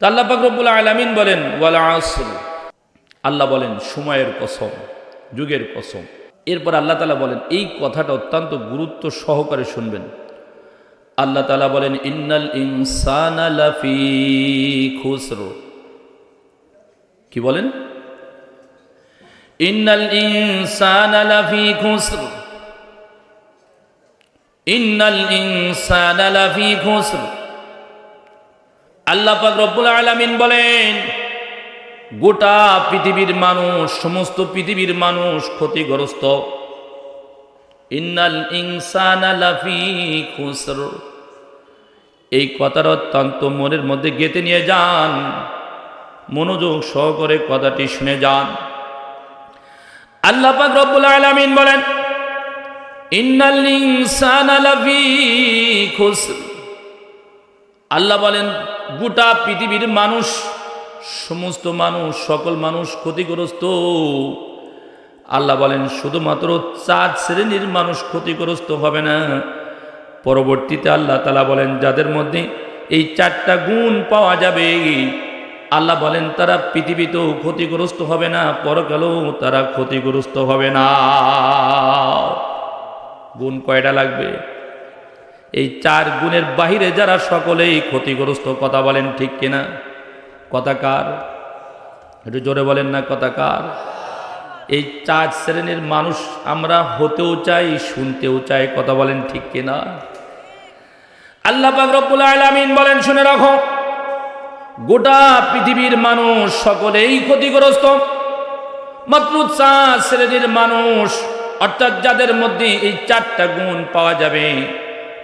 তা আল্লাহ পাক আলামিন বলেন, ওয়ালা আসর। আল্লাহ বলেন, সময়ের কসম, যুগের কসম। এরপর আল্লাহ তালা বলেন, এই কথাটা অত্যন্ত গুরুত্ব সহকারে শুনবেন। আল্লাহ তালা বলেন, ইন্নাল ইনসান খুসরো। কি বলেন? ইন্নাল ইনসান লাফি ইন্নাল ইনসান খুসর। আল্লাহ পাক রব্বুল আলামিন বলেন, গোটা পৃথিবীর মানুষ, সমস্ত পৃথিবীর মানুষ ক্ষতিগ্রস্ত। ইন্নাল ইনসান লাফি খুসর। এই কথার অত্যন্ত মনের মধ্যে গেঁথে নিয়ে যান। মনোযোগ সহকারে কথাটি শুনে যান। আল্লাহ পাক রব্বুল আলামিন বলেন, ইন্নাল ইনসানা লাফি খুসর। আল্লাহ বলেন গোটা পৃথিবীর মানুষ, সমস্ত মানুষ, সকল মানুষ ক্ষতিগ্রস্ত। আল্লাহ বলেন, শুধুমাত্র চার শ্রেণির মানুষ ক্ষতিগ্রস্ত হবে না। পরবর্তীতে আল্লাহ তালা বলেন, যাদের মধ্যে এই চারটা গুণ পাওয়া যাবে, আল্লাহ বলেন, তারা পৃথিবীতেও ক্ষতিগ্রস্ত হবে না, পরকালেও তারা ক্ষতিগ্রস্ত হবে না। গুণ কয়টা লাগবে? এই চার গুণের বাহিরে যারা সকলেই ক্ষতিগ্রস্ত, কথা বলেন ঠিক কিনা? কথা কার? একটু জোরে বলেন না, কথা কার? এই চার শ্রেণির মানুষ আমরা হতেও চাই, শুনতেও চাই, কথা বলেন ঠিক কিনা? আল্লাহ রব্বুল আলামিন বলেন, শুনে রাখো, গোটা পৃথিবীর মানুষ সকলেই ক্ষতিগ্রস্ত। মাত্র চার শ্রেণির মানুষ, অর্থাৎ যাদের মধ্যে এই চারটা গুণ পাওয়া যাবে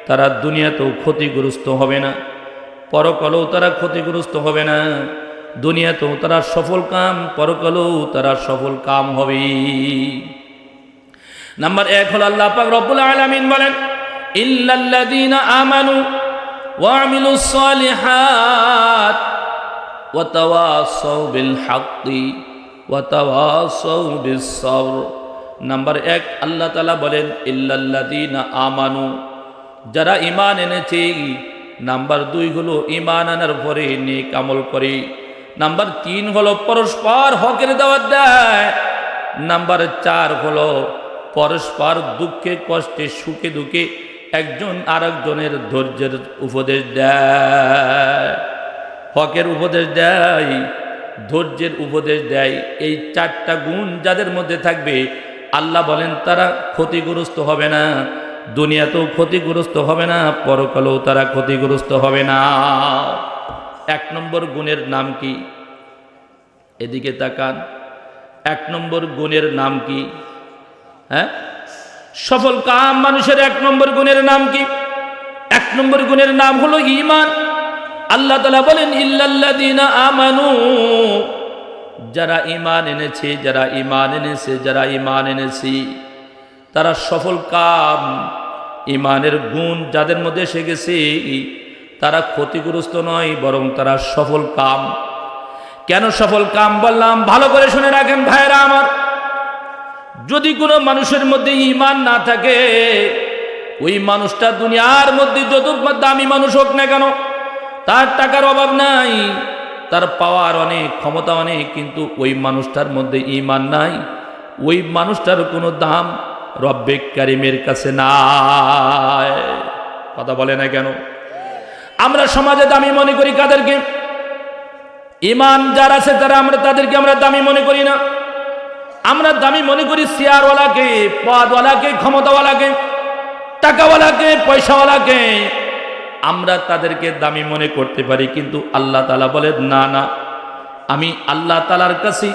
তারা দুনিয়াতেও ক্ষতিগ্রস্ত হবে না। পরকালেও তারা ক্ষতিগ্রস্ত হবে না। দুনিয়াতেও তারা সফল কাম, পরকালেও তারা সফল কাম হবে। নাম্বার এক হল আল্লাহ পাক রব্বুল আলামিন বলেন, ইল্লাল্লাযীনা আমানু ওয়া আমিলুস সালিহাত ওয়া তাওয়াসাউ বিল হাক্কি ওয়া তাওয়াসাউ বিস সবর নাম্বার এক, আল্লাহ তাআলা বলেন, ইল্লাল্লাযীনা আমানু যারা ইমান এনেছে, নাম্বার দুই হলো ইমান আনার পরে নেক আমল করে। নাম্বার তিন হলো পরস্পর হকের দাওয়াত দেয়। নাম্বার চার হলো পরস্পর দুঃখে, কষ্টে, সুখে, দুঃখে একজন আরেকজনের ধৈর্যের উপদেশ দেয়। হকের উপদেশ দেয়, ধৈর্যের উপদেশ দেয়। এই চারটা গুণ যাদের মধ্যে থাকবে, আল্লাহ বলেন তারা ক্ষতিগ্রস্ত হবে না। দুনিয়াতেও ক্ষতিগ্রস্ত হবে না, পরকালেও তারা ক্ষতিগ্রস্ত হবে না। এক নম্বর গুণের নাম কি? এদিকে তাকান। এক নম্বর গুণের নাম কি? হ্যাঁ? সফল কাম মানুষের এক নম্বর গুণের নাম কি? এক নম্বর গুণের নাম হলো ইমান আল্লাহ তালা বলেন, ইল্লাল্লাযীনা আমানু। যারা ইমান এনেছে, যারা ইমান এনেছে, যারা ইমান এনেছি তারা সফল কাম ইমানের গুণ যাদের মধ্যে এসে গেছে, তারা ক্ষতিগ্রস্ত নয়, বরং তারা সফল কাম। কেন সফল কাম বললাম? ভালো করে শুনে রাখেন ভাইরা আমার। যদি কোনো মানুষের মধ্যে ইমান না থাকে, ওই মানুষটা দুনিয়ার মধ্যে যত দামি মানুষ হোক না কেন, তার টাকার অভাব নাই, তার পাওয়ার অনেক, ক্ষমতা অনেক, কিন্তু ওই মানুষটার মধ্যে ইমান নাই, ওই মানুষটার কোনো দাম রব্বে কারিমের কাছে নাই। কথা বলে না কেন? আমরা সমাজে দামি মনে করি কাদেরকে? ইমান যার আছে তারা আমরা তাদেরকে আমরা দামি মনে করি না। আমরা দামি মনে করি চেয়ারওয়ালাকে পদওয়ালাকে, ক্ষমতাওয়ালাকে, টাকাওয়ালাকে, পয়সাওয়ালাকে। আমরা তাদেরকে দামি মনে করতে পারি, কিন্তু আল্লাহ তালা বলে না না, আমি আল্লাহ তালার কাছে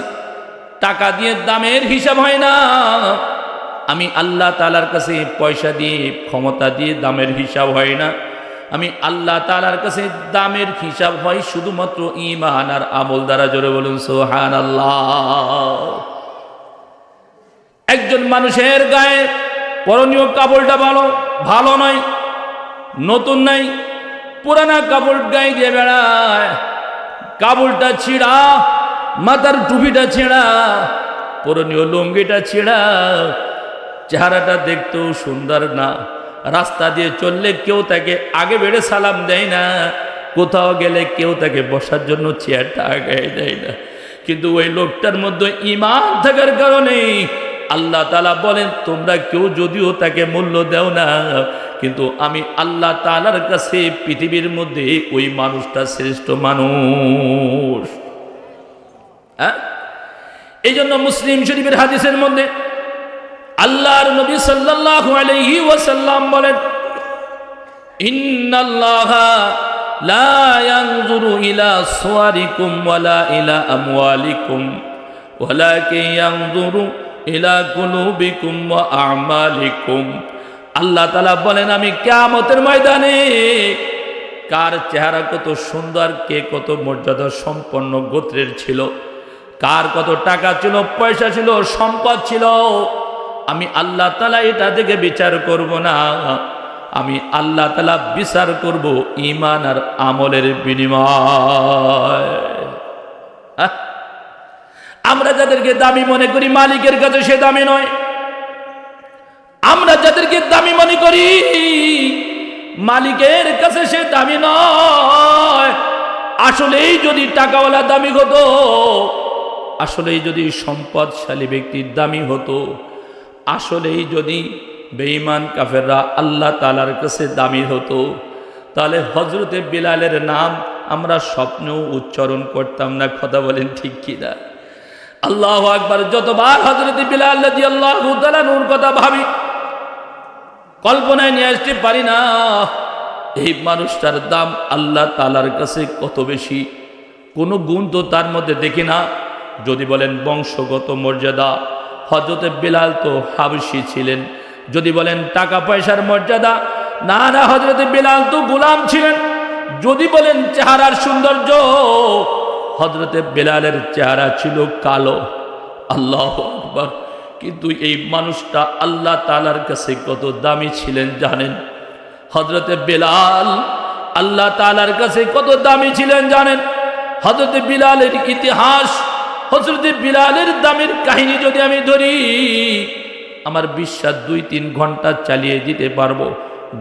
টাকা দিয়ে দামের হিসাব হয় না। আমি আল্লাহ তালার কাছে পয়সা দিয়ে, ক্ষমতা দিয়ে দামের হিসাব হয় না। আমি আল্লাহ তালার কাছে দামের হিসাব হয় শুধুমাত্র ইমান আর আমল দ্বারা। জোরে বলুন সোহান আল্লাহ একজন মানুষের গায়ে পরনীয় কাপড়টা ভালো ভালো নয়, নতুন নাই পুরানা কাপড় গায়ে দিয়ে বেড়ায়। কাপড়টা ছিঁড়া, মাথার টুপিটা ছেঁড়া পরনীয় লুঙ্গিটা ছেঁড়া চেহারাটা দেখতেও সুন্দর না। রাস্তা দিয়ে চললে কেউ তাকে আগে বেড়ে সালাম দেয় না। কোথাও গেলে কেউ তাকে বসার জন্য চেয়ারটা আগায় দেয় না। কিন্তু ওই লোকটার মধ্যে ইমান থাকার কারণে আল্লাহ তালা বলেন, তোমরা কেউ যদিও তাকে মূল্য দেও না, কিন্তু আমি আল্লাহ তালার কাছে পৃথিবীর মধ্যে ওই মানুষটা শ্রেষ্ঠ মানুষ। হ্যাঁ? এই জন্য মুসলিম শরীফের হাদিসের মধ্যে আল্লাহর নবী সাল্লাল্লাহু আলাইহি ওয়াসাল্লাম বলেন, ইন্নাল্লাহা লা ইয়ানজুরু ইলা সুওয়ারিকুম ওয়ালা ইলা আমওয়ালিকুম, ওয়ালাকিন ইয়ানজুরু ইলা কুলুবিকুম ওয়া আমালিকুম। আল্লাহ তাআলা বলেন, আমি কিয়ামতের ময়দানে কার চেহারা কত সুন্দর, কে কত মর্যাদা সম্পন্ন গোত্রের ছিল, কার কত টাকা ছিল, পয়সা ছিল, সম্পদ ছিল আমি আল্লাহ তালা এটা থেকে বিচার করব না। আমি আল্লাহ তালা বিচার করব ইমান আর আমলের বিনিময়? আমরা যাদেরকে দামি মনে করি, মালিকের কাছে সে দামি নয়। আমরা যাদেরকে দামি মনে করি, মালিকের কাছে সে দামি নয়। আসলেই যদি টাকাওয়ালা দামি হতো, আসলেই যদি সম্পদশালী ব্যক্তির দামি হতো আসলেই যদি বেঈমান কাফেররা আল্লাহ তালার কাছে দামি হতো, তাহলে হজরতে বিলালের নাম আমরা স্বপ্নেও উচ্চারণ করতাম না, কথা বলেন ঠিক কিনা? আল্লাহ আকবার, যতবার হজরতে বিলাল কথা ভাবি, কল্পনায় নিয়ে আসতে পারি না, এই মানুষটার দাম আল্লাহ তালার কাছে কত বেশি? কোনো গুণ তো তার মধ্যে দেখি না। যদি বলেন বংশগত মর্যাদা হজরতে বিলাল তো হাবসি ছিলেন। যদি বলেন টাকা পয়সার মর্যাদা, না না হজরতে বিলাল তো গোলাম ছিলেন। যদি বলেন চেহারার সৌন্দর্য হজরতে বেলালের চেহারা ছিল কালো। আল্লাহ আকবর। কিন্তু এই মানুষটা আল্লাহ তালার কাছে কত দামি ছিলেন জানেন? হজরতে বেলাল আল্লাহ তালার কাছে কত দামি ছিলেন জানেন? হজরতে বিলালের ইতিহাস হজরতে বিলালের দামের কাহিনী যদি আমি ধরি, আমার বিশ্বাস দুই তিন ঘণ্টা চালিয়ে দিতে পারব।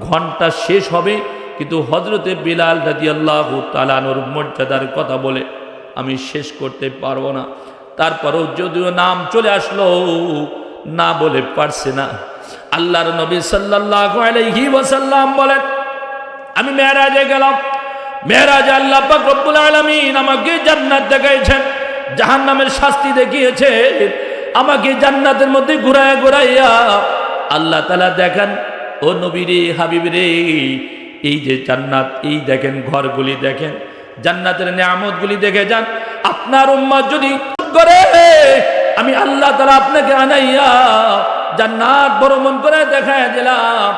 ঘণ্টা শেষ হবে, কিন্তু হজরতে বিলাল রাজি আল্লাহ তালানোর মর্যাদার কথা বলে আমি শেষ করতে পারব না। তারপরেও যদিও নাম চলে আসলো, না বলে পারছে না। আল্লাহর নবী সাল্লাল্লাহু আলাইহি বলেন, আমি মেরাজে গেলাম। মেরাজে আল্লাহ রব্বুল আলামিন আমাকে জান্নাত দেখাইছেন। জাহান্নামের শাস্তি দেখিয়েছে। আমাকে জান্নাতের মধ্যে ঘুরায় ঘুরাইয়া আল্লাহ তালা দেখান, ও নবী রে হাবিব রে এই যে জান্নাত, এই দেখেন ঘরগুলি দেখেন, জান্নাতের নিয়ামতগুলি দেখে যান। আপনার উম্মাদ যদি করে, আমি আল্লাহ তালা আপনাকে আনাইয়া জান্নাত ভ্রমণ করে দেখায় দিলাম।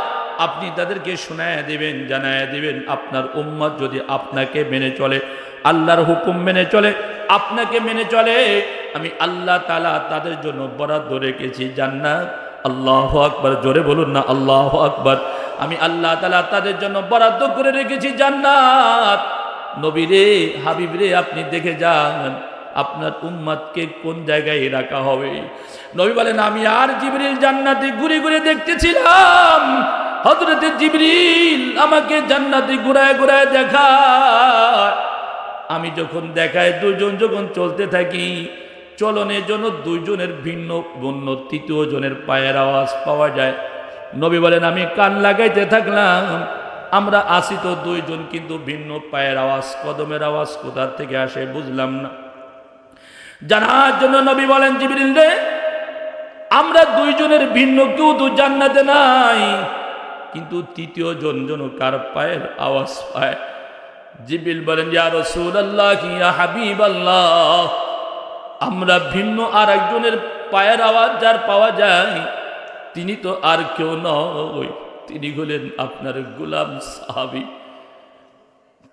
আপনি তাদেরকে শোনায় দিবেন, জানায় দিবেন, আপনার উম্মত যদি আপনাকে মেনে চলে, আল্লাহর হুকুম মেনে চলে আপনাকে মেনে চলে। আমি আল্লাহ তালা তাদের জন্য বরাদ্দ রেখেছি জান্নাত। আল্লাহ আকবার, জোরে বলুন না, আল্লাহ আকবার। আমি আল্লাহ তালা তাদের জন্য বরাদ্দ করে রেখেছি জান্নাত। নবীরে হাবিবরে আপনি দেখে যান, আপনার উম্মাদকে কোন জায়গায় রাখা হবে? নবী বলেন, আমি আর জিবরিল জান্নাতে ঘুরে ঘুরে দেখতেছিলাম। হজরতে জিবরিল আমাকে জান্নাতে ঘুরায় ঘুরায় দেখায়। আমি যখন দেখায় দুজন যখন চলতে থাকি, চলনের জন্য দুইজনের ভিন্ন বন্য তৃতীয় জনের পায়ের আওয়াজ পাওয়া যায়। নবী বলেন, আমি কান লাগাইতে থাকলাম। আমরা আসি তো দুইজন, কিন্তু ভিন্ন পায়ের আওয়াজ, কদমের আওয়াজ কোথার থেকে আসে বুঝলাম না। জানার জন্য নবী বলেন, জিবরিল রে, আমরা দুইজনের ভিন্ন কেউ তো জান্নাতে নাই। কিন্তু তৃতীয় জন জন কার পায়ের আওয়াজ পায় জিবিল বলেন, ইয়া হাবিবাল্লাহ? আমরা ভিন্ন আর একজনের পায়ের আওয়াজ যার পাওয়া যায়, তিনি তো আর কেউ নয়। তিনি হলেন আপনার গুলাম সাহাবি,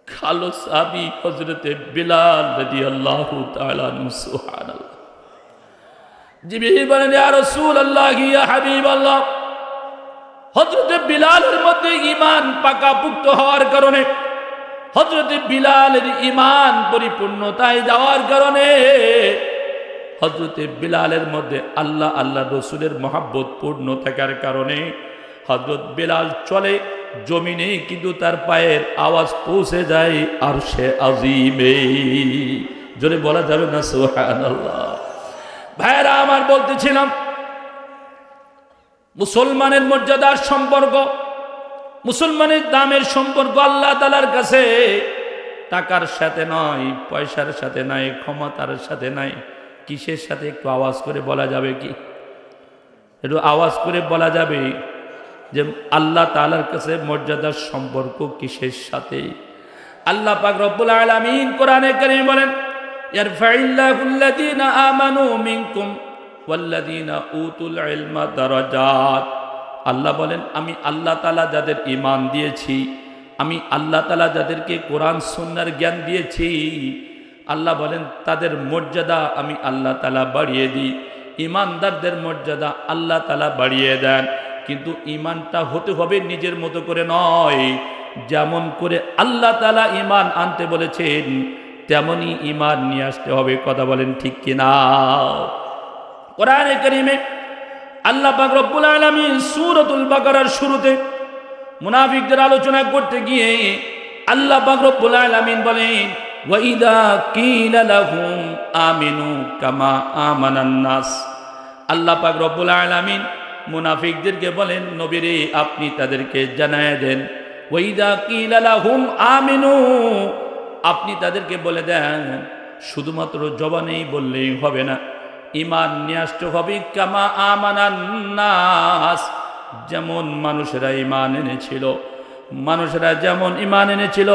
খালো সাহাবি হজরতে বিলাল আল্লাহ বলেন হাবিবাল্লাহ? হজরতে বিলালের মধ্যে ইমান পাকাপুক্ত হওয়ার কারণে হজরতে বিলালের ইমান পরিপূর্ণতায় যাওয়ার কারণে হজরতে বিলালের মধ্যে আল্লাহ আল্লাহ রসুলের মহাব্বত পূর্ণ থাকার কারণে হজরত বিলাল চলে, জমিনে কিন্তু তার পায়ের আওয়াজ পৌঁছে যায় আর সে আজিমে। জোরে বলা যাবে না সোহান ভাইরা আমার বলতেছিলাম, মুসলমানের মর্যাদার সম্পর্ক মুসলমানের দামের সম্পর্ক আল্লাহ তালার কাছে টাকার সাথে নয়, পয়সার সাথে নাই ক্ষমতার সাথে নাই কিসের সাথে একটু আওয়াজ করে বলা যাবে কি? একটু আওয়াজ করে বলা যাবে যে আল্লাহ তালার কাছে মর্যাদার সম্পর্ক কিসের সাথে? আল্লাহ পাক রব্বুল আলামিন কোরআনে কারীম বলেন আমানু মিনকুম ওয়াল্লাযীনা উতুল ইলমা দারাজাত। আল্লাহ বলেন, আমি আল্লাহ তালা যাদের ইমান দিয়েছি, আমি আল্লাহ তালা যাদেরকে কোরআন সুন্নাহর জ্ঞান দিয়েছি, আল্লাহ বলেন, তাদের মর্যাদা আমি আল্লাহ তালা বাড়িয়ে দিই। ইমানদারদের মর্যাদা আল্লাহ তালা বাড়িয়ে দেন। কিন্তু ইমানটা হতে হবে নিজের মতো করে নয়। যেমন করে আল্লাহ তালা ইমান আনতে বলেছেন তেমনই ইমান নিয়ে আসতে হবে। কথা বলেন ঠিক কিনা? কোরআনে করিমে আল্লাহ পাক রব্বুল আলামিন সূরাতুল বাকারার শুরুতে মুনাফিকদের আলোচনা করতে গিয়ে আল্লাহ পাক রব্বুল আলামিন বলেন ওয়াইদা কিলা লাহুম আমিনু কামা আমানান নাস। আল্লাহ পাক রব্বুল আলামিন মুনাফিকদেরকে বলেন, নবীরে, আপনি তাদেরকে জানায় দেন। ওইদা কিলালাহুম আমিনু, আপনি তাদেরকে বলে দেন, শুধুমাত্র জবানেই বললেই হবে না। ইমান নিয়ে হবে। কামা আমানান্নাস যেমন মানুষেরা ইমান এনেছিল, মানুষেরা যেমন ইমান এনেছিল,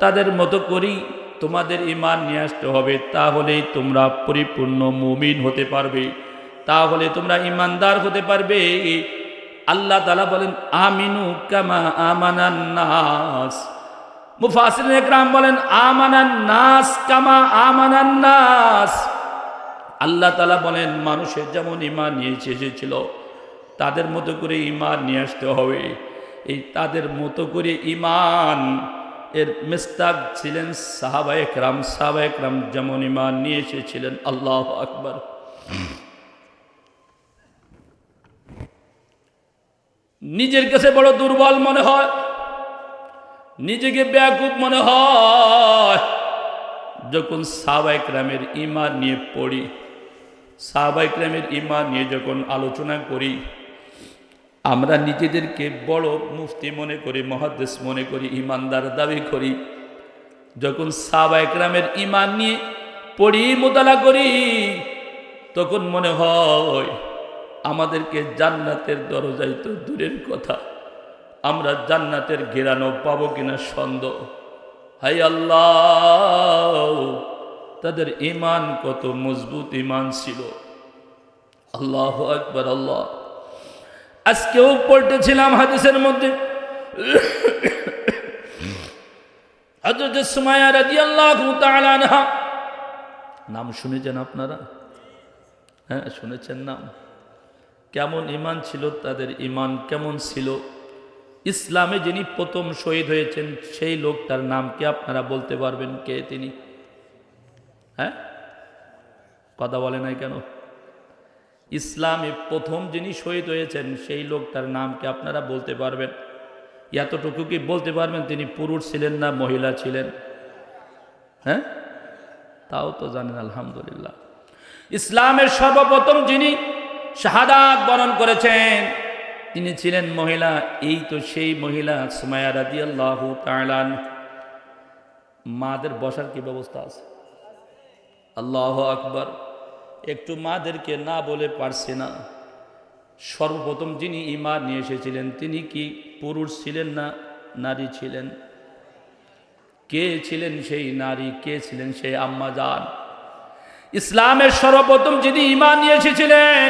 তাদের মতো করি তোমাদের ইমান নিয়ে হবে। তাহলেই তোমরা পরিপূর্ণ মুমিন হতে পারবে। তাহলে তোমরা ইমানদার হতে পারবে। আল্লাহ তালা বলেন, আমিনু কামা আমানান নাস। মুফাসির একরাম বলেন আমানান নাস কামা আমানান্নাস নাস। আল্লাহ তালা বলেন, মানুষের যেমন ইমান নিয়েছে, এসেছিল, তাদের মতো করে ইমান নিয়ে আসতে হবে। এই তাদের মতো করে ইমান এর মিস্তাক ছিলেন সাহাবা একরাম সাহাবা একরাম যেমন ইমান নিয়ে এসেছিলেন, আল্লাহ আকবর। নিজের কাছে বড় দুর্বল মনে হয়, নিজেকে ব্যাকুপ মনে হয়। যখন সাবাইক রামের ইমান নিয়ে পড়ি সাবাইক রামের ইমান নিয়ে যখন আলোচনা করি, আমরা নিজেদেরকে বড় মুফতি মনে করি মহাদেশ মনে করি ইমানদার দাবি করি। যখন সাবাইক রামের ইমান নিয়ে পড়ি, মোতালা করি, তখন মনে হয় আমাদেরকে জান্নাতের দরজায় তো দূরের কথা, আমরা জান্নাতের ঘেরানো পাবো কিনা সন্দেহ। হাই আল্লাহ! তাদের ইমান কত মজবুত ইমান ছিল। আল্লাহ একবার আল্লাহ। আজকেও পড়তেছিলাম হাদিসের মধ্যে। নাম শুনেছেন আপনারা? হ্যাঁ শুনেছেন নাম। কেমন ইমান ছিল, তাদের ইমান কেমন ছিল? ইসলামে যিনি প্রথম শহীদ হয়েছেন, সেই লোকটার নাম কি আপনারা বলতে পারবেন কে তিনি? হ্যাঁ? কথা বলে নাই কেন? ইসলামে প্রথম যিনি শহীদ হয়েছেন, সেই লোকটার নাম কি আপনারা বলতে পারবেন? এতটুকু কি বলতে পারবেন? তিনি পুরুষ ছিলেন না, মহিলা ছিলেন। হ্যাঁ? তাও তো জানেন, আলহামদুলিল্লাহ। ইসলামের সর্বপ্রথম যিনি শাহাদাত বরণ করেছেন, তিনি ছিলেন মহিলা। এই তো সেই মহিলা সুমায়া রাজি আল্লাহ মাদের বসার কি ব্যবস্থা আছে? আল্লাহ আকবর। একটু মাদেরকে না বলে পারছে না। সর্বপ্রথম যিনি ইমান নিয়ে এসেছিলেন, তিনি কি পুরুষ ছিলেন না নারী ছিলেন? কে ছিলেন সেই নারী? কে ছিলেন সেই আম্মা যান ইসলামের সর্বপ্রথম যিনি ইমান নিয়ে এসেছিলেন,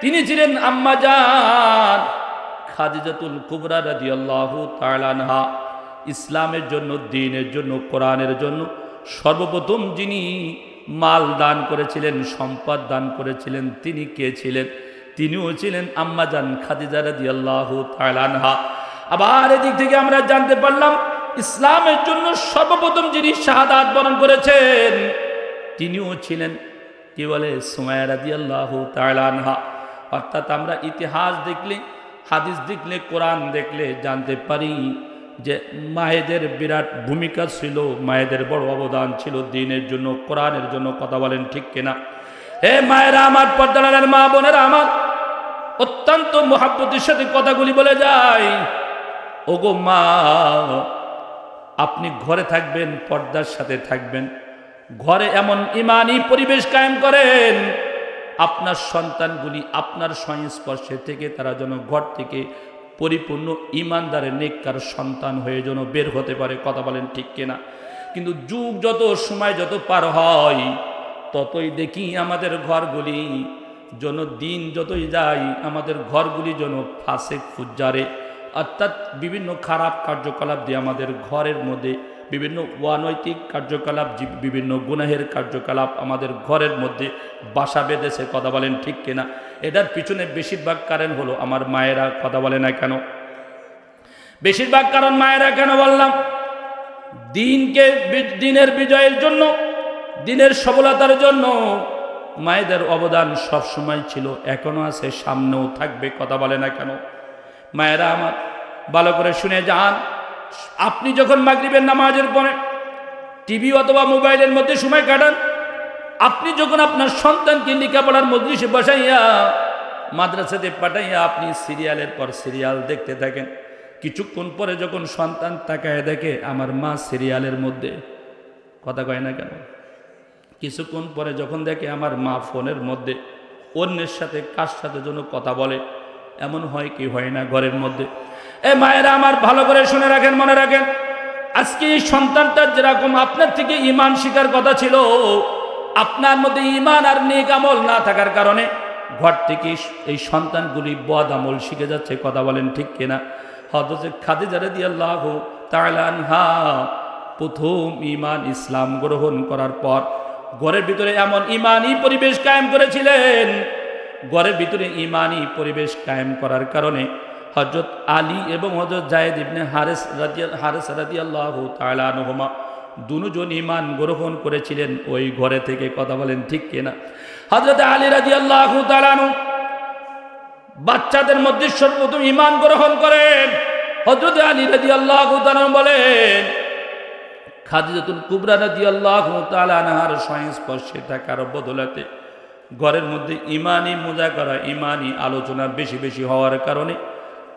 তিনি ছিলেন আম্মা যান খাদিজাতুল কুবরা রাজি আল্লাহ তালানহা ইসলামের জন্য, দিনের জন্য, কোরআনের জন্য সর্বপ্রথম যিনি মাল দান করেছিলেন, সম্পদ দান করেছিলেন, তিনি কে ছিলেন? তিনিও ছিলেন আম্মাজান খাদিজা রাজি আল্লাহ তালানহা আবার এদিক থেকে আমরা জানতে পারলাম, ইসলামের জন্য সর্বপ্রথম যিনি শাহাদাত বরণ করেছেন, তিনিও ছিলেন কি বলে? সুমায়া রাজি আল্লাহ তালানহা অর্থাৎ আমরা ইতিহাস দেখলে, হাদিস দেখলে, কোরআন দেখলে জানতে পারি। যে মায়েদের বিরাট ভূমিকা ছিল, মায়েদের বড় অবদান ছিল দিনের জন্য, কোরআনের জন্য, কথা বলেন ঠিক কিনা? হে মায়েরা আমার পর্দালের মা বোনেরা আমার, অত্যন্ত মহাব্বতের সাথে কথাগুলি বলে যায় ওগো মা, আপনি ঘরে থাকবেন, পর্দার সাথে থাকবেন। ঘরে এমন ইমানি পরিবেশ কায়েম করেন, আপনার সন্তানগুলি আপনার সংস্পর্শে থেকে তারা যেন ঘর থেকে পরিপূর্ণ ইমানদারের নেককার সন্তান হয়ে যেন বের হতে পারে, কথা বলেন ঠিক কিনা। কিন্তু যুগ যত সময় যত পার হয়, ততই দেখি আমাদের ঘরগুলি যেন দিন যতই যায়, আমাদের ঘরগুলি যেন ফাঁসে ফুজারে অর্থাৎ বিভিন্ন খারাপ কার্যকলাপ দিয়ে আমাদের ঘরের মধ্যে বিভিন্ন অনৈতিক কার্যকলাপ বিভিন্ন গুনাহের কার্যকলাপ আমাদের ঘরের মধ্যে বাসা বেঁধেছে কথা বলেন, ঠিক কিনা? এটার পিছনে বেশিরভাগ কারণ হলো আমার মায়েরা কথা বলে না কেন? বেশিরভাগ কারণ মায়েরা কেন বললাম? দিনকে দিনের বিজয়ের জন্য, দিনের সফলতার জন্য মায়েদের অবদান সব সময় ছিল, এখনও আছে, সামনেও থাকবে, কথা বলে না কেন? মায়েরা আমার, ভালো করে শুনে যান। আপনি যখন মাগরিবের নামাজের পরে টিভি অথবা মোবাইলের মধ্যে সময় কাটান, আপনি যখন আপনার সন্তানকে লেখাপড়ার মজলিসে বসাইয়া মাদ্রাসাতে পাঠাইয়া আপনি সিরিয়ালের পর সিরিয়াল দেখতে থাকেন, কিছুক্ষণ পরে যখন সন্তান তাকায় দেখে আমার মা সিরিয়ালের মধ্যে, কথা কয় না কেন? কিছুক্ষণ পরে যখন দেখে আমার মা ফোনের মধ্যে, অন্যের সাথে কার সাথে যেন কথা বলে, এমন হয় কি হয় না ঘরের মধ্যে এ মায়েরা আমার ভালো করে শুনে রাখেন, মনে রাখেন। আজকে এই সন্তানটার যেরকম আপনার থেকে ইমান শিকার কথা ছিল, আপনার মধ্যে ইমান আর নেক আমল না থাকার কারণে ঘর থেকে এই সন্তানগুলি বদ আমল শিখে যাচ্ছে, কথা বলেন ঠিক কিনা? হজরত খাদিজা রাদিয়াল্লাহু তাআলা আনহা প্রথম ইমান ইসলাম গ্রহণ করার পর ঘরের ভিতরে এমন ইমানই পরিবেশ কায়েম করেছিলেন। ঘরের ভিতরে ইমানই পরিবেশ কায়েম করার কারণে হজরত আলী এবং হজরত জায়েদ ইবনে হারেস রাদিয়া, হারেস রাদিয়াল্লাহু তাআলা আনহুমা দুজন ইমান গ্রহণ করেছিলেন। ওই ঘরে থেকে কথা বলেন, ঠিক কিনা হজরত আলী রাদিয়াল্লাহু তাআলা আনহু বাচ্চাদের মধ্যে সর্বপ্রথম ইমান গ্রহণ করেন। হজরত আলী রাদিয়াল্লাহু তাআলা বলেন, খাদিজাতুল কুবরা রাদিয়াল্লাহু তাআলা আনহার সংস্পর্শে থাকার বদলাতে ঘরের মধ্যে ইমানই মোজা করা ইমানই আলোচনা বেশি বেশি হওয়ার কারণে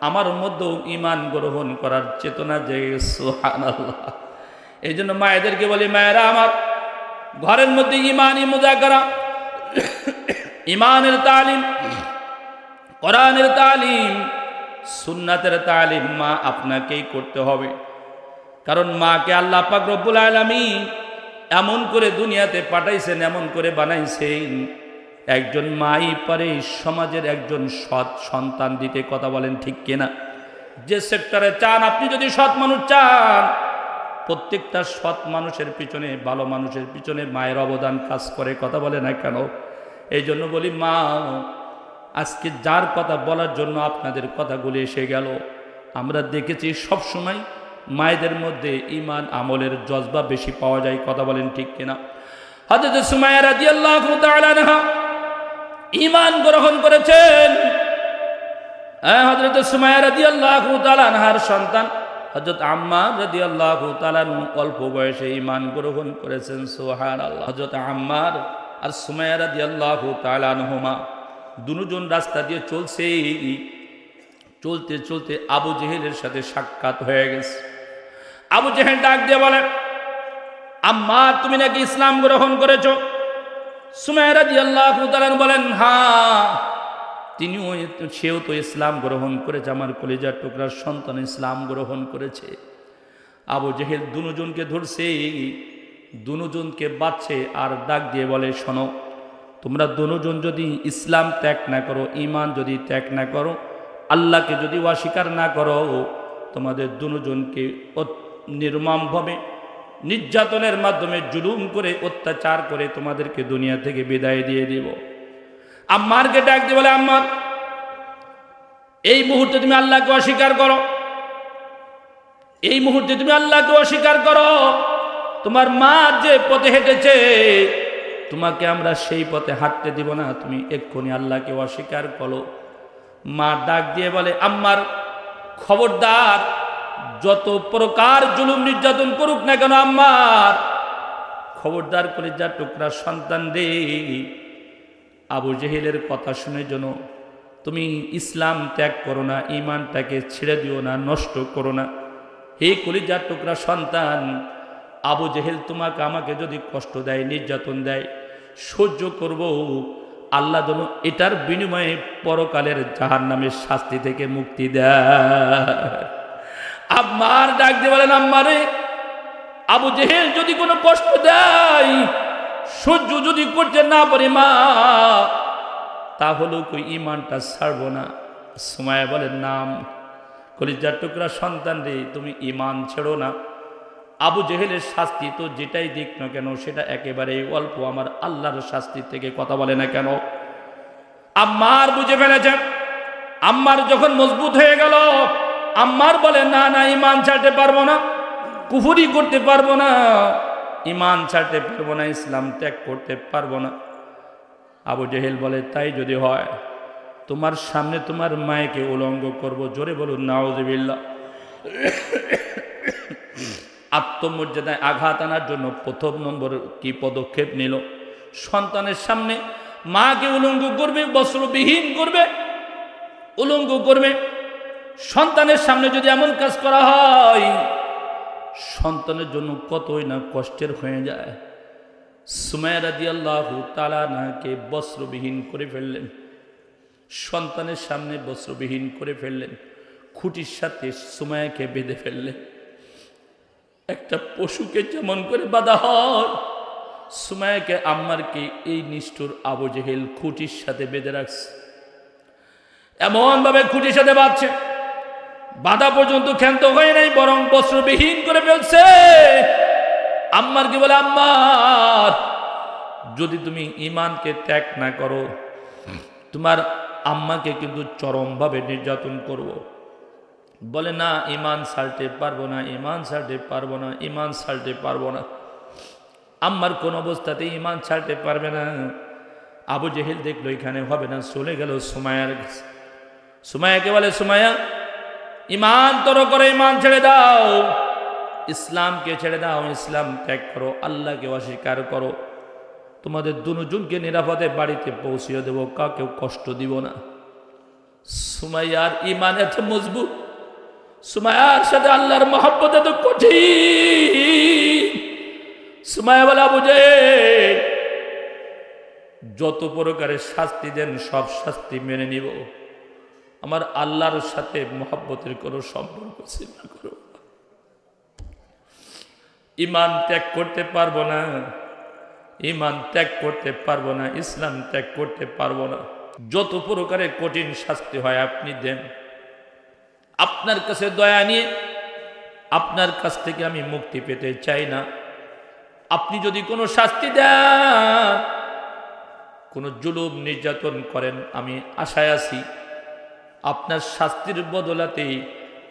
আমার মধ্যেও ইমান গ্রহণ করার চেতনা জেগে সুবহানাল্লাহ। এই জন্য মায়েদেরকে বলি, মায়েরা আমার, ঘরের মধ্যে ইমানই মোজা করা ইমানের তালিম, কোরআনের তালিম, সুন্নাতের তালিম মা আপনাকেই করতে হবে। কারণ মাকে আল্লাহ পাক রব্বুল আলমী এমন করে দুনিয়াতে পাঠাইছেন, এমন করে বানাইছেন। একজন মাই পারে সমাজের একজন সৎ সন্তান দিতে কথা বলেন ঠিক কিনা? যে সেক্টরে চান, আপনি যদি সৎ মানুষ চান, প্রত্যেকটা সৎ মানুষের পিছনে, ভালো মানুষের পিছনে মায়ের অবদান কাজ করে, কথা বলে না কেন? এই জন্য বলি, মা, আজকে যার কথা বলার জন্য আপনাদের কথাগুলি এসে গেল। আমরা দেখেছি সব সময় মায়েদের মধ্যে ইমান আমলের জজবা বেশি পাওয়া যায়, কথা বলেন ঠিক কিনা? হজরত সুমায়া রাদিয়াল্লাহু তাআলা ইমান গ্রহণ করেছেন। হজরত সুমায়া রাদিয়াল্লাহু তাআলা আনহার সন্তান হজরত আম্মার রাদিয়াল্লাহু তাআলা আনহু অল্প বয়সে ইমান গ্রহণ করেছেন, সুবহানাল্লাহ। হজরত আম্মার আর সুমায়া রাদিয়াল্লাহু তাআলা আনহুমা দুজন রাস্তা দিয়ে চলছে। চলতে চলতে আবু জেহেলের সাথে সাক্ষাৎ হয়ে গেছে। আবু জেহেল ডাক দিয়ে বলে, আম্মা, তুমি নাকি ইসলাম গ্রহণ করেছ? সুমায়রা দি আল্লাহ বলেন হ্যাঁ তিনিও সেও তো ইসলাম গ্রহণ করেছে, আমার কলেজার টুকরার সন্তান ইসলাম গ্রহণ করেছে। আবু জেহেল দুজনকে ধরছে, দুজনকে বাচ্ছে আর ডাক দিয়ে বলে, শোনো, তোমরা দুজন যদি ইসলাম ত্যাগ না করো ইমান যদি ত্যাগ না করো, আল্লাহকে যদি অস্বীকার না করো, তোমাদের দুজনকে নির্মমভাবে নির্যাতনের মাধ্যমে জুলুম করে, অত্যাচার করে তোমাদেরকে দুনিয়া থেকে বিদায় দিয়ে দিব। আম্মারকে ডাক দিয়ে বলে, আম্মার, এই মুহূর্তে তুমি আল্লাহকে অস্বীকার করো। এই মুহূর্তে তুমি আল্লাহকে অস্বীকার করো। তোমার মা যে পথে হেঁটেছে, তোমাকে আমরা সেই পথে হাঁটতে দিব না। তুমি এক্ষুনি আল্লাহকে অস্বীকার করো। মা ডাক দিয়ে বলে, আম্মার খবরদার যত প্রকার জুলুম নির্যাতন করুক না কেন আমার খবরদার করে যা টুকরা সন্তান রে। আবু জেহেলের কথা শুনে যেন তুমি ইসলাম ত্যাগ করো না ইমানটাকে ছেড়ে দিও না, নষ্ট করো না। হে কলিজার টুকরা সন্তান, আবু জেহেল তোমাকে আমাকে যদি কষ্ট দেয়, নির্যাতন দেয়, সহ্য করব। আল্লাহ যেন এটার বিনিময়ে পরকালের জাহার নামের শাস্তি থেকে মুক্তি দেয়। আম্মার ডাক দিয়ে বলেন, আম্মারে, আবু জেহেল যদি কোনো কষ্ট দেয়, সহ্য যদি করতে না পারি মা, তাহলেও কই ইমানটা ছাড়বো না? সময় বলেন, নাম, কলিজার টুকরা সন্তান রে, তুমি ইমান ছেড়ো না। আবু জেহেলের শাস্তি তো যেটাই দিক না কেন, সেটা একেবারে অল্প। আমার আল্লাহর শাস্তি থেকে কথা বলে না কেন? আম্মার বুঝে ফেলেছেন। আম্মার যখন মজবুত হয়ে গেল আম্মার বলে, না না ইমান ছাড়তে পারব না, কুফুরি করতে পারব না ইমান ছাড়তে পারব না, ইসলাম ত্যাগ করতে পারব না। আবু জেহেল বলে, তাই যদি হয়, তোমার সামনে তোমার মায়েকে উলঙ্গ করব, জোরে বলুন নাওজবিল্লা আত্মমর্যাদায় আঘাত আনার জন্য প্রথম নম্বর কি পদক্ষেপ নিল? সন্তানের সামনে মাকে উলঙ্গ করবে, বস্ত্রবিহীন করবে, উলঙ্গ করবে। সন্তানের সামনে যদি এমন কাজ করা হয়, সন্তানের জন্য কতই না কষ্টের হয়ে যায়। সুমায়রা দিয়াল্লাহ তালানাকে বস্ত্রবিহীন করে ফেললেন। সন্তানের সামনে বস্ত্রবিহীন করে ফেললেন। খুঁটির সাথে সুমায়াকে বেঁধে ফেললেন। একটা পশুকে যেমন করে বাধা হয় সুমায়াকে আম্মারকে এই নিষ্ঠুর আবু জেহেল খুঁটির সাথে বেঁধে রাখছে। এমনভাবে খুঁটির সাথে বাঁধছে। বাধা পর্যন্ত ক্ষান্ত হয় নাই, বরং বস্ত্রবিহীন করে ফেলছে। আম্মার কি বলে, আম্মার, যদি তুমি ইমানকে ত্যাগ না করো, তোমার আম্মাকে কিন্তু চরমভাবে নির্যাতন করব। বলে, না ইমান সালতে পারব না ইমান সালতে পারব না ইমান সালতে পারব না। আম্মার কোন অবস্থাতে ইমান ছাড়তে পারবে না। আবু জেহেল দেখল, এখানে হবে না। চলে গেল সুমায়ার সুমায়াকে বলে সুমায়া ইমান তর করে, ইমান ছেড়ে দাও। ইসলামকে ছেড়ে দাও, ইসলাম ত্যাগ করো, আল্লাহকে অস্বীকার করো। তোমাদের দুজনকে নিরাপদে বাড়িতে পৌঁছিয়ে দেব, কাউকেও কষ্ট দিব না। সুমাইয়ার ইমান এত মজবুত। সুমায়ার সাথে আল্লাহর মহব্বত এত কঠিন। সুমায়া বলা বুঝে যত প্রকারের শাস্তি দেন, সব শাস্তি মেনে নিব। আমার আল্লাহর সাথে মহাব্বতের কোনো সম্পর্ক ছিল করো ইমান ত্যাগ করতে পারব না, ইমান ত্যাগ করতে পারব না, ইসলাম ত্যাগ করতে পারব না। যত প্রকারের কঠিন শাস্তি হয় আপনি দেন। আপনার কাছে দয়া নিয়ে, আপনার কাছ থেকে আমি মুক্তি পেতে চাই না। আপনি যদি কোনো শাস্তি দেন, কোনো জুলুম নির্যাতন করেন, আমি আশায় আছি আপনার শাস্তির বদলাতে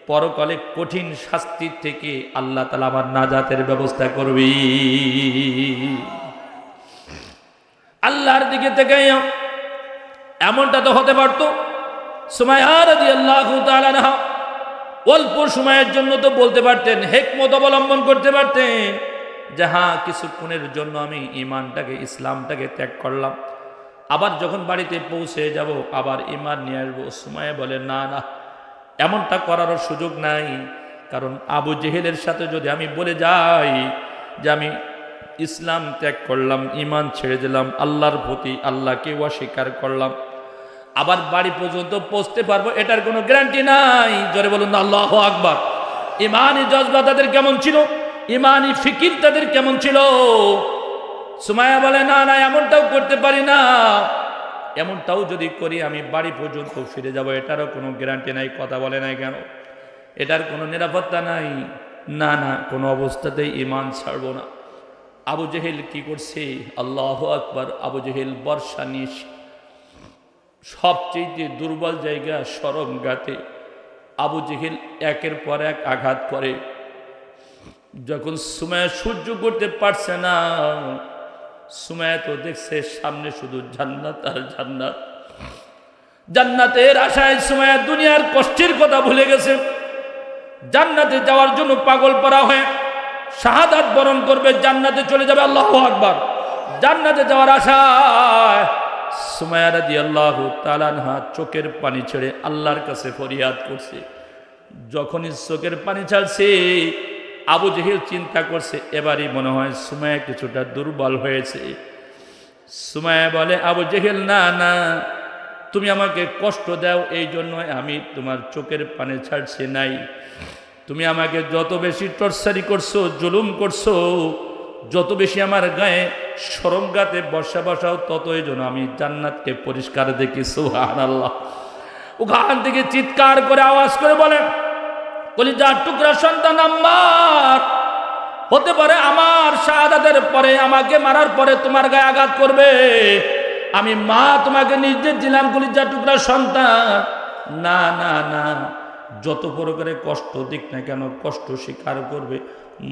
পরকালে কঠিন শাস্তির থেকে আল্লাহ তালা আমার নাজাতের ব্যবস্থা করবি। আল্লাহর দিকে থেকে এমনটা তো হতে পারতো। সময় আর আল্লাহ অল্প সময়ের জন্য তো বলতে পারতেন, হেকমত অবলম্বন করতে পারতেন যে হ্যাঁ কিছুক্ষণের জন্য আমি ইমানটাকে ইসলামটাকে ত্যাগ করলাম। আবার যখন বাড়িতে পৌঁছে যাব, আবার ইমান নিয়ে আসব। সময় বলে, না না, এমনটা করারও সুযোগ নাই। কারণ আবু জেহেলের সাথে যদি আমি বলে যাই যে আমি ইসলাম ত্যাগ করলাম ইমান ছেড়ে দিলাম, আল্লাহর প্রতি আল্লাহকে অস্বীকার করলাম, আবার বাড়ি পর্যন্ত পৌঁছতে পারব, এটার কোনো গ্যারান্টি নাই। জোরে বলুন আল্লাহ আকবার। ইমানি জজবা তাদের কেমন ছিল? ইমানি ফিকির তাদের কেমন ছিল? সুমায়া বলে, না না, এমনটাও করতে পারি না। এমনটাও যদি করি, আমি বাড়ি পর্যন্ত ফিরে যাব। এটারও কোনো গ্যারান্টি নাই, কথা বলে নাই কেন? এটার কোনো নিরাপত্তা নাই। না না, কোনো অবস্থাতেই ইমান ছাড়বো না। আবু জেহেল কি করছে? আল্লাহ আকবার, আবু জেহেল বর্ষা নিস সবচেয়ে দুর্বল জায়গা সরম গাতে আবু জেহেল একের পর এক আঘাত করে। যখন সময় সহ্য করতে পারছে না সুমায়া তো দেখছে সামনে শুধু জান্নাত আর জান্নাত। জান্নাতের আশায় সময় দুনিয়ার কষ্টের কথা ভুলে গেছে। জান্নাতে যাওয়ার জন্য পাগল পড়া হয়ে শাহাদাত বরণ করবে, জান্নাতে চলে যাবে আল্লাহ আকবার। জান্নাতে যাওয়ার আশায় সুমায়ারা দি আল্লাহ তালানহা চোখের পানি ছেড়ে আল্লাহর কাছে ফরিয়াদ করছে। যখনই চোখের পানি ছাড়ছে আবু জেহেল চিন্তা করছে, এবারই মনে হয় সুমায়া কিছুটা দুর্বল হয়েছে। সুমায়া বলে, আবু জেহেল, না না, তুমি আমাকে কষ্ট দাও, এই জন্য আমি তোমার চোখের পানে ছাড়ছি নাই। তুমি আমাকে যত বেশি টর্চারি করছ, জুলুম করছ, যত বেশি আমার গায়ে সরঙ্গাতে বর্ষা বসাও, ততই জন্য আমি জান্নাতকে পরিষ্কার দেখি সুহান আল্লাহ ওখান থেকে চিৎকার করে আওয়াজ করে বলেন বলি যার টুকরা সন্তান আমার, হতে পারে আমার শাহাদাতের পরে, আমাকে মারার পরে তোমার গায়ে আঘাত করবে। আমি মা তোমাকে নির্দেশ দিলাম কলিজা টুকরা সন্তান। না না না, যত প্রকারে কষ্ট দিক না কেন, কষ্ট স্বীকার করবে,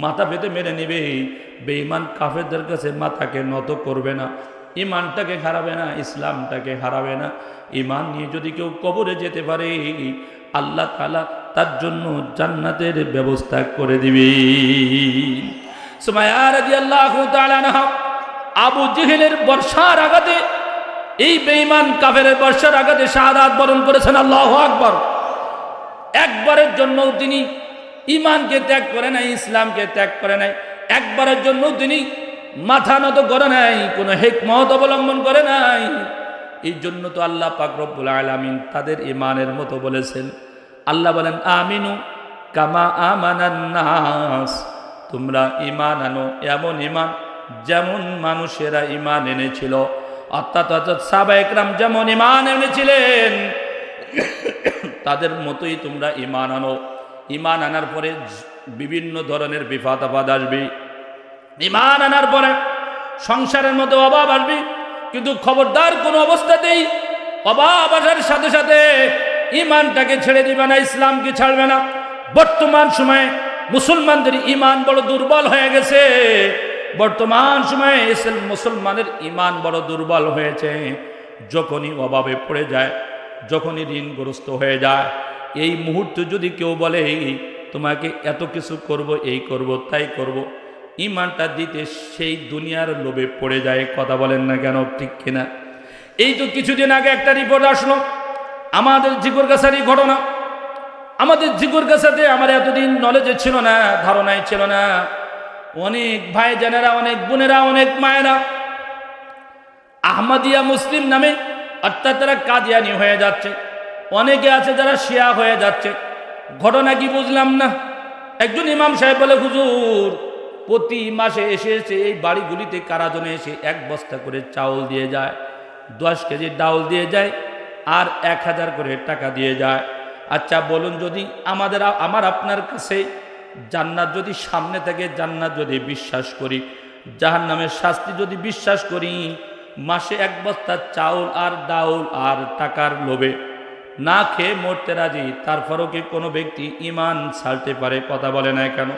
মাথা পেতে মেরে নেবে। বেঈমান কাফেরদের কাছে মাথাকে নত করবে না ইমানটাকে হারাবে না, ইসলামটাকে হারাবে না। ইমান নিয়ে যদি কেউ কবরে যেতে পারে, আল্লাহ তালা তার জন্য জান্নাতের ব্যবস্থা করে দিবি। আবু জেহেলের বর্ষার আঘাতে, এই বেঈমান কাফের বর্ষার আঘাতে শাহাদাত বরণ করেছেন আল্লাহ আকবর। একবারের জন্য তিনি ইমানকে ত্যাগ করে নাই, ইসলামকে ত্যাগ করে নাই। একবারের জন্য তিনি মাথা নত করে নাই, কোনো হেকমত অবলম্বন করে নাই। এই জন্য তো আল্লাহ পাক রব্বুল আলামিন তাদের ইমানের মতো বলেছেন। আল্লাহ বলেন, আমিনু কামা আমানান নাস। তোমরা ইমান আনো, এমন ইমান যেমন মানুষেরা ইমান এনেছিল। অর্থাৎ সাবা একরাম যেমন ইমান এনেছিলেন, তাদের মতোই তোমরা ইমান আনো। ইমান আনার পরে বিভিন্ন ধরনের বিফাত আবাদ আসবে। ইমান আনার পরে সংসারের মতো অভাব আসবে, কিন্তু খবরদার কোনো অবস্থাতেই অভাব আসার সাথে সাথে ইমানটাকে ছেড়ে দিবে না, ইসলামকে ছাড়বে না। বর্তমান সময়ে মুসলমানদের ইমান বড় দুর্বল হয়ে গেছে। বর্তমান সময়ে মুসলমানের ইমান বড় দুর্বল হয়েছে। যখনই অভাবে পড়ে যায়, যখনই ঋণগ্রস্ত হয়ে যায়, এই মুহূর্তে যদি কেউ বলে তোমাকে এত কিছু করব, এই করব, তাই করব। ইমানটা দিতে সেই দুনিয়ার লোভে পড়ে যায়, কথা বলেন না কেন, ঠিক কিনা? এই তো কিছুদিন আগে একটা রিপোর্ট আসলো আমাদের জিগর গাছারই ঘটনা। আমাদের জিগর গাছাতে আমার এতদিন নলেজে ছিল না ধারণায় ছিল না। অনেক ভাই জানেরা, অনেক বোনেরা, অনেক মায়েরা। আহমদিয়া মুসলিম নামে অর্থাৎ তারা কাদিয়ানি হয়ে যাচ্ছে। অনেকে আছে যারা শিয়া হয়ে যাচ্ছে। ঘটনা কি বুঝলাম না। একজন ইমাম সাহেব বলে, হুজুর, প্রতি মাসে এসে এসে এই বাড়িগুলিতে কারাজনে এসে এক বস্তা করে চাউল দিয়ে যায়, দশ কেজি ডাউল দিয়ে যায় আর এক হাজার করে টাকা দিয়ে যায়। আচ্ছা বলুন যদি আমাদের আমার আপনার কাছে জান্নাত যদি সামনে থেকে জান্নাত যদি বিশ্বাস করি জাহান নামের শাস্তি যদি বিশ্বাস করি, মাসে এক বস্তা চাউল আর ডাউল আর টাকার লোভে না খেয়ে মরতে রাজি, তারপরও কি কোনো ব্যক্তি ইমান ছাড়তে পারে? কথা বলে না কেন?